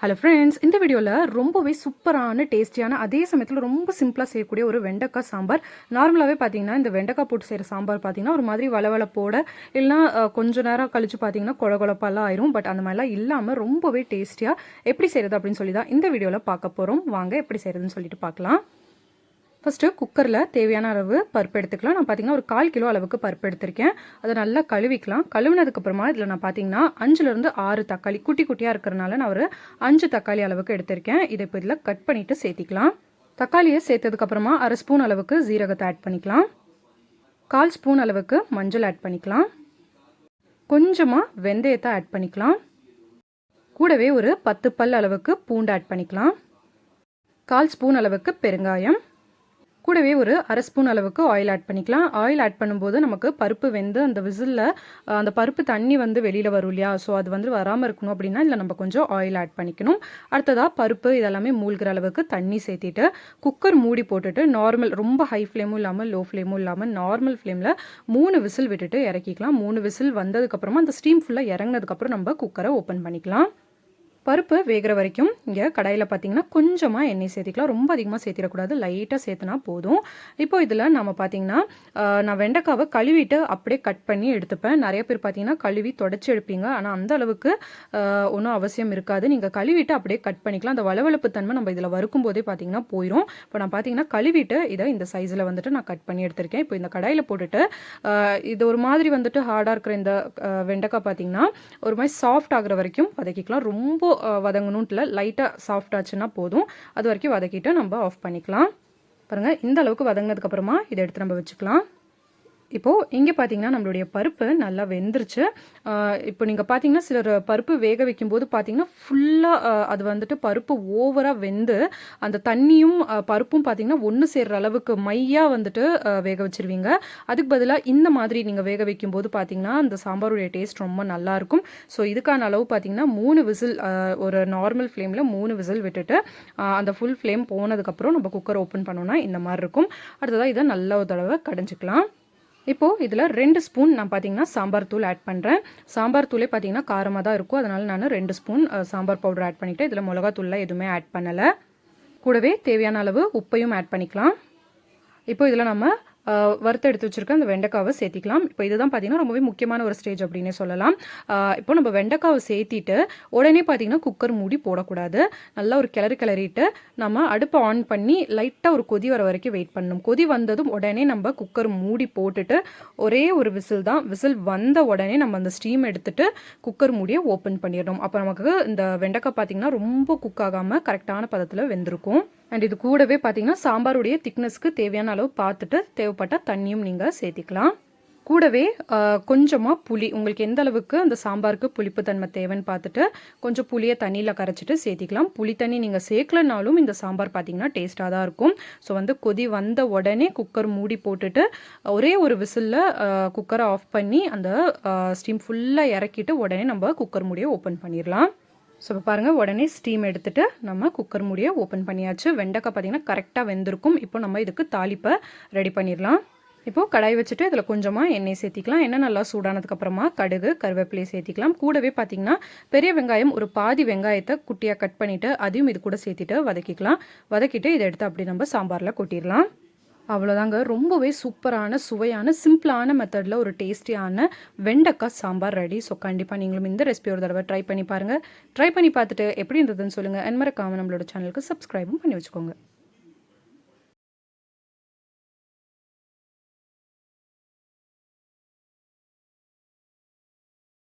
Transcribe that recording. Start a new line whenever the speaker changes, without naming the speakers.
Hello friends இந்த வீடியோவில் ரொம்பவே சூப்பரான டேஸ்டியான அதே சமயத்தில் ரொம்ப சிம்பிளாக செய்யக்கூடிய ஒரு வெண்டைக்காய் சாம்பார். நார்மலாகவே பார்த்தீங்கன்னா இந்த வெண்டைக்காய் போட்டு செய்கிற சாம்பார் பார்த்தீங்கன்னா ஒரு மாதிரி வளவளப்போட இல்லைனா அஹ், கொஞ்ச நேரம் கழித்து பார்த்தீங்கன்னா கொல கொழப்பாலாம் ஆயிரும். பட் அந்த மாதிரிலாம் இல்லாமல் ரொம்பவே டேஸ்டியாக எப்படி செய்கிறது அப்படின்னு சொல்லி தான் இந்த வீடியோவில் பார்க்க போகிறோம் வாங்க எப்படி செய்கிறதுன்னு சொல்லிட்டு பார்க்கலாம். ஃபஸ்ட்டு குக்கரில் தேவையான அளவு பருப்பு எடுத்துக்கலாம். நான் பார்த்தீங்கன்னா ஒரு கால் கிலோ அளவுக்கு பருப்பு எடுத்திருக்கேன். அதை நல்லா கழுவிக்கலாம். கழுவினதுக்கப்புறமா இதில் நான் பார்த்தீங்கன்னா அஞ்சுலேருந்து ஆறு தக்காளி குட்டி குட்டியாக இருக்கிறனால நான் ஒரு அஞ்சு தக்காளி அளவுக்கு எடுத்திருக்கேன். இதை இப்போ இதில் கட் பண்ணிவிட்டு சேர்த்திக்கலாம். தக்காளியை சேர்த்ததுக்கப்புறமா அரை ஸ்பூன் அளவுக்கு ஜீரகத்தை ஆட் பண்ணிக்கலாம். கால் ஸ்பூன் அளவுக்கு மஞ்சள் ஆட் பண்ணிக்கலாம். கொஞ்சமாக வெந்தயத்தை ஆட் பண்ணிக்கலாம். கூடவே ஒரு பத்து பல் அளவுக்கு பூண்டு ஆட் பண்ணிக்கலாம். கால் ஸ்பூன் அளவுக்கு பெருங்காயம். கூடவே ஒரு அரை ஸ்பூன் அளவுக்கு ஆயில் ஆட் பண்ணிக்கலாம். ஆயில் ஆட் பண்ணும்போது நமக்கு பருப்பு வெந்து அந்த விசிலில் அந்த பருப்பு தண்ணி வந்து வெளியில் வரும் இல்லையா? ஸோ அது வந்து வராமல் இருக்கணும் அப்படின்னா இல்லை நம்ம கொஞ்சம் ஆயில் ஆட் பண்ணிக்கணும். அடுத்ததாக பருப்பு இதெல்லாமே மூழ்கிற அளவுக்கு தண்ணி சேர்த்திட்டு குக்கர் மூடி போட்டுட்டு நார்மல் ரொம்ப ஹை ஃப்ளேமும் இல்லாமல் லோ ஃப்ளேமும் இல்லாமல் நார்மல் ஃப்ளேமில் மூணு விசில் விட்டுட்டு இறக்கிக்கலாம். மூணு விசில் வந்ததுக்கப்புறமா அந்த ஸ்டீம் ஃபுல்லாக இறங்கினதுக்கப்புறம் நம்ம குக்கரை ஓப்பன் பண்ணிக்கலாம். பருப்பு வேகிற வரைக்கும் இங்கே கடாயில் பார்த்தீங்கன்னா கொஞ்சமாக எண்ணெய் சேர்த்திக்கலாம். ரொம்ப அதிகமாக சேர்த்திடக்கூடாது. லைட்டாக சேர்த்துனா போதும். இப்போ இதில் நம்ம பார்த்தீங்கன்னா நான் வெண்டைக்காவை கழுவிட்டு அப்படியே கட் பண்ணி எடுத்துப்பேன். நிறைய பேர் பார்த்தீங்கன்னா கழுவி தொடச்சி எடுப்பீங்க. ஆனால் அந்த அளவுக்கு ஒன்றும் அவசியம் இருக்காது. நீங்கள் கழுவிட்டு அப்படியே கட் பண்ணிக்கலாம். அந்த வளவளப்பு தன்மை நம்ம இதில் வறுக்கும் போதே பார்த்தீங்கன்னா போயிடும் இப்போ நான் பார்த்தீங்கன்னா கழுவிட்டு இதை இந்த சைஸில் வந்துட்டு நான் கட் பண்ணி எடுத்திருக்கேன். இப்போ இந்த கடாயில் போட்டுட்டு இது ஒரு மாதிரி வந்துட்டு ஹார்டாக இருக்கிற இந்த வெண்டைக்காய் பார்த்தீங்கன்னா ஒரு மாதிரி சாஃப்ட் ஆகுற வரைக்கும் வதக்கிக்கலாம். ரொம்ப வதங்கணுன்ட்டுல லைட்டாக சாஃப்ட் ஆச்சுன்னா போதும். அது வரைக்கும் வதக்கிட்டு நம்ம ஆஃப் பண்ணிக்கலாம். பாருங்கள் இந்த அளவுக்கு வதங்கினதுக்கப்புறமா இதை எடுத்து நம்ம வச்சுக்கலாம். இப்போது இங்கே பார்த்தீங்கன்னா நம்மளுடைய பருப்பு நல்லா வெந்துருச்சு. இப்போ நீங்கள் பார்த்தீங்கன்னா சிலர் பருப்பு வேக வைக்கும்போது பார்த்தீங்கன்னா ஃபுல்லாக அது வந்துட்டு பருப்பு ஓவராக வெந்து அந்த தண்ணியும் பருப்பும் பார்த்தீங்கன்னா ஒன்று சேர்கிற அளவுக்கு மையாக வந்துட்டு வேக வச்சிருவீங்க. அதுக்கு பதிலாக இந்த மாதிரி நீங்கள் வேக வைக்கும்போது பார்த்தீங்கன்னா அந்த சாம்பாருடைய டேஸ்ட் ரொம்ப நல்லாயிருக்கும் ஸோ இதுக்கான அளவு பார்த்தீங்கன்னா மூணு விசில் ஒரு நார்மல் ஃப்ளேமில் மூணு விசில் விட்டுட்டு அந்த ஃபுல் ஃப்ளேம் போனதுக்கப்புறம் நம்ம குக்கர் ஓப்பன் பண்ணோன்னா இந்த மாதிரி இருக்கும். அடுத்ததாக இதை நல்ல ஒரு தடவை கடைஞ்சிக்கலாம். இப்போது இதில் ரெண்டு ஸ்பூன் நான் பார்த்தீங்கன்னா சாம்பார் தூள் ஆட் பண்ணுறேன் சாம்பார் தூளே பார்த்தீங்கன்னா காரமாக தான் இருக்கும். அதனால் நான் ரெண்டு ஸ்பூன் சாம்பார் பவுடர் ஆட் பண்ணிவிட்டு இதில் மிளகாத்தூள்லாம் எதுவுமே ஆட் பண்ணலை. கூடவே தேவையான அளவு உப்பையும் ஆட் பண்ணிக்கலாம். இப்போ இதில் நம்ம வறுத்து எடுத்து வச்சிருக்க அந்த வெண்டைக்காவை சேர்த்திக்கலாம். இப்போ இதுதான் பார்த்தீங்கன்னா ரொம்பவே முக்கியமான ஒரு ஸ்டேஜ் அப்படின்னு சொல்லலாம். இப்போ நம்ம வெண்டைக்காவை சேர்த்திட்டு உடனே பார்த்தீங்கன்னா குக்கர் மூடி போடக்கூடாது. நல்லா ஒரு கிளறி கிளறிட்டு நம்ம அடுப்பை ஆன் பண்ணி லைட்டாக ஒரு கொதி வர வரைக்கும் வெயிட் பண்ணணும். கொதி வந்ததும் உடனே நம்ம குக்கர் மூடி போட்டுட்டு ஒரே ஒரு விசில் தான். விசில் வந்த உடனே நம்ம அந்த ஸ்டீம் எடுத்துட்டு குக்கர் மூடியை ஓப்பன் பண்ணிடணும். அப்போ நமக்கு இந்த வெண்டைக்காய் பார்த்தீங்கன்னா ரொம்ப குக் ஆகாமல் கரெக்டான பதத்தில் வெந்திருக்கும். அண்ட் இது கூடவே பார்த்தீங்கன்னா சாம்பாருடைய திக்னஸ்க்கு தேவையான அளவு பார்த்துட்டு தேவைப்பட்ட தண்ணியும் நீங்கள் சேர்த்திக்கலாம். கூடவே கொஞ்சமாக புளி உங்களுக்கு எந்த அளவுக்கு அந்த சாம்பாருக்கு புளிப்பு தன்மை தேவைன்னு பார்த்துட்டு கொஞ்சம் புளியை தண்ணியில் கரைச்சிட்டு சேர்த்திக்கலாம். புளி தண்ணி நீங்கள் சேர்க்கலனாலும் இந்த சாம்பார் பார்த்தீங்கன்னா டேஸ்ட்டாக தான் இருக்கும். ஸோ வந்து கொதி வந்த உடனே குக்கர் மூடி போட்டுட்டு ஒரே ஒரு விசிலில் குக்கரை ஆஃப் பண்ணி அந்த ஸ்டீம் ஃபுல்லாக இறக்கிட்டு உடனே நம்ம குக்கர் மூடியை ஓப்பன் பண்ணிடலாம் ஸோ இப்போ பாருங்கள் உடனே ஸ்டீம் எடுத்துகிட்டு நம்ம குக்கர் மூடியை ஓப்பன் பண்ணியாச்சு. வெண்டைக்காய் பார்த்தீங்கன்னா கரெக்டாக வெந்திருக்கும். இப்போ நம்ம இதுக்கு தாளிப்பை ரெடி பண்ணிடலாம். இப்போது கடாய் வச்சுட்டு இதில் கொஞ்சமாக எண்ணெய் சேர்த்திக்கலாம். எண்ணெய் நல்லா சூடானதுக்கப்புறமா கடுகு கருவேப்பிலையை சேர்த்திக்கலாம். கூடவே பார்த்திங்கன்னா பெரிய வெங்காயம் ஒரு பாதி வெங்காயத்தை குட்டியாக கட் பண்ணிவிட்டு அதையும் இது கூட சேர்த்திட்டு வதக்கிக்கலாம். வதக்கிட்டு இதை எடுத்து அப்படி நம்ம சாம்பாரில் கொட்டிடலாம். அவ்வளோதாங்க ரொம்பவே சூப்பரான சுவையான சிம்பிளான மெத்தடில் ஒரு டேஸ்டியான வெண்டைக்காய் சாம்பார் ரெடி ஸோ கண்டிப்பாக நீங்களும் இந்த ரெசிபி ஒரு தடவை ட்ரை பண்ணி பாருங்கள் ட்ரை பண்ணி பார்த்துட்டு எப்படி இருந்ததுன்னு சொல்லுங்கள் அண்ட் நம்மளோட சேனலுக்கு சப்ஸ்கிரைபும் பண்ணி வச்சுக்கோங்க.